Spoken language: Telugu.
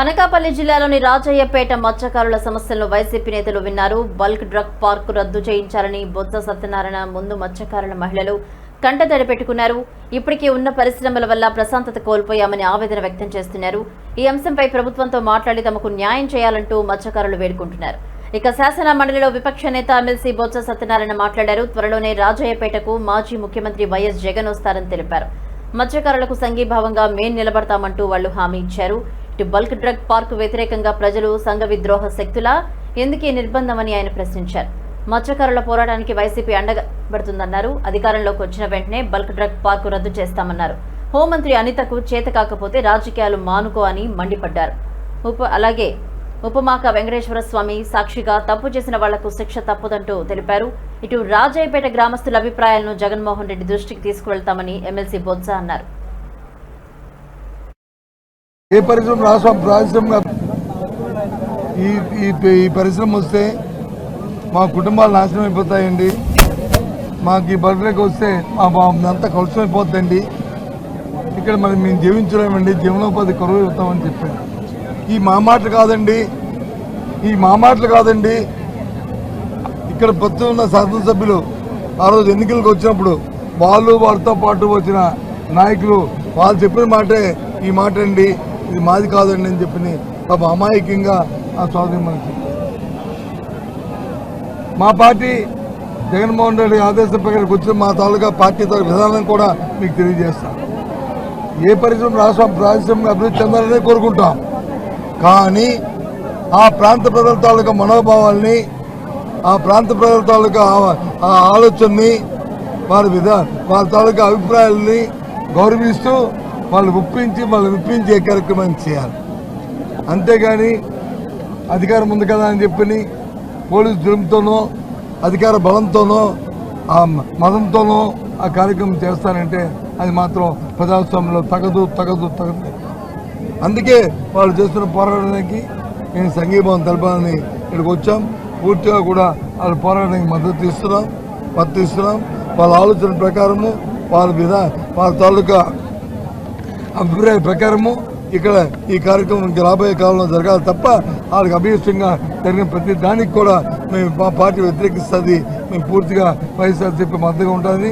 అనకాపల్లి జిల్లాలోని రాజయ్యపేట మత్స్యకారుల సమస్యలను వైసీపీ నేతలు విన్నారు. బల్క్ డ్రగ్ పార్కు రద్దు చేయించాలని బొత్స సత్యనారాయణ ముందు మత్స్యకారుల మహిళలు కంటతడి పెట్టుకున్నారు. ఇప్పటికే ఉన్న పరిశ్రమల వల్ల ప్రశాంతత కోల్పోయామని ఆవేదన వ్యక్తం చేస్తున్నారు. ఈ అంశంపై ప్రభుత్వంతో మాట్లాడి తమకు న్యాయం చేయాలంటూ మత్స్యకారులు వేడుకుంటున్నారు. ఇక శాసన మండలిలో విపక్ష నేత ఎమ్మెల్సీ బొత్స సత్యనారాయణ మాట్లాడారు. త్వరలోనే రాజయ్యపేటకు మాజీ ముఖ్యమంత్రి వైఎస్ జగన్ వస్తారని తెలిపారు. మత్స్యకారులకు సంఘీభావంగా మేం నిలబడతామంటూ వాళ్ళు హామీ ఇచ్చారు. ఇటు బల్క్ డ్రగ్ పార్క్ వ్యతిరేకంగా ప్రజలు సంఘ విద్రోహ శక్తులా? ఎందుకే నిర్బంధమని ఆయన ప్రశ్నించారు. మత్స్యకారుల పోరాటానికి వైసీపీ అండగబడుతుందన్నారు. అధికారంలోకి వచ్చిన వెంటనే బల్క్ డ్రగ్ పార్కు రద్దు చేస్తామన్నారు. హోంమంత్రి అనితకు చేత కాకపోతే రాజకీయాలు మానుకో అని మండిపడ్డారు. ఉప అలాగే ఉపమాక వెంకటేశ్వర స్వామి సాక్షిగా తప్పు చేసిన వాళ్ళకు శిక్ష తప్పదంటూ తెలిపారు. ఇటు రాజయ్యపేట గ్రామస్తుల అభిప్రాయాలను జగన్మోహన్ రెడ్డి దృష్టికి తీసుకువెళ్తామని ఎమ్మెల్సీ బొత్స అన్నారు. ఏ పరిశ్రమ రాష్ట్ర పరిశ్రమ ఈ ఈ ఈ పరిశ్రమ వస్తే మా కుటుంబాలు నాశనం అయిపోతాయండి. మాకు ఈ బర్త్డేకి వస్తే మా మా అంతా కలుషం అయిపోతుందండి ఇక్కడ మరి మేము జీవించలేమండి జీవనోపాధి కరువు అవుతామని చెప్పాడు ఈ మా మాటలు కాదండి ఈ మా మాటలు కాదండి. ఇక్కడ ప్రస్తుతం ఉన్న శాసనసభ్యులు ఆ రోజు ఎన్నికలకు వచ్చినప్పుడు వాళ్ళు వారితో పాటు వచ్చిన నాయకులు వాళ్ళు చెప్పిన మాటే ఈ మాట అండి ఇది మాది కాదండి అని చెప్పి పాప అమాయకంగా ఆ స్వాధీనం మనకి మా పార్టీ జగన్మోహన్ రెడ్డి ఆదేశం ప్రకారం వచ్చిన మా తాలూకా పార్టీ తాలూకా విధానం కూడా మీకు తెలియజేస్తాం. ఏ పరిశ్రమ రాష్ట్రం పారిశ్రామిక అభివృద్ధి చెందాలని కోరుకుంటాం. కానీ ఆ ప్రాంత ప్రజల తాలూకా మనోభావాల్ని ఆ ప్రాంత ప్రజల తాలూకా ఆ- ఆ ఆలోచనని వారి విధా వారి తాలూకా అభిప్రాయాలని గౌరవిస్తూ వాళ్ళు ఒప్పించి వాళ్ళు విప్పించే కార్యక్రమం చేయాలి. అంతేగాని అధికారం ఉంది కదా అని చెప్పి పోలీసు జులుంతోనో అధికార బలంతోనో ఆ మతంతోనో ఆ కార్యక్రమం చేస్తానంటే అది మాత్రం ప్రజాస్వామ్యంలో తగదు తగదు తగదు. అందుకే వాళ్ళు చేస్తున్న పోరాటానికి మేము సంఘీభావం తెలపాలని ఇక్కడికి వచ్చాం. పూర్తిగా కూడా వాళ్ళ పోరాటానికి మద్దతు ఇస్తున్నాం మద్దతు ఇస్తున్నాం. వాళ్ళ ఆలోచన ప్రకారము వాళ్ళ విధా వాళ్ళ తాలూకా అభిప్రాయ ప్రకారము ఇక్కడ ఈ కార్యక్రమం రాబోయే కాలంలో జరగాలి తప్ప వాళ్ళకి అభీష్టంగా జరిగిన ప్రతి దానికి కూడా మేము మా పార్టీ వ్యతిరేకిస్తుంది. మేము పూర్తిగా వైఎస్ఆర్సీపీ మద్దతుగా ఉంటుంది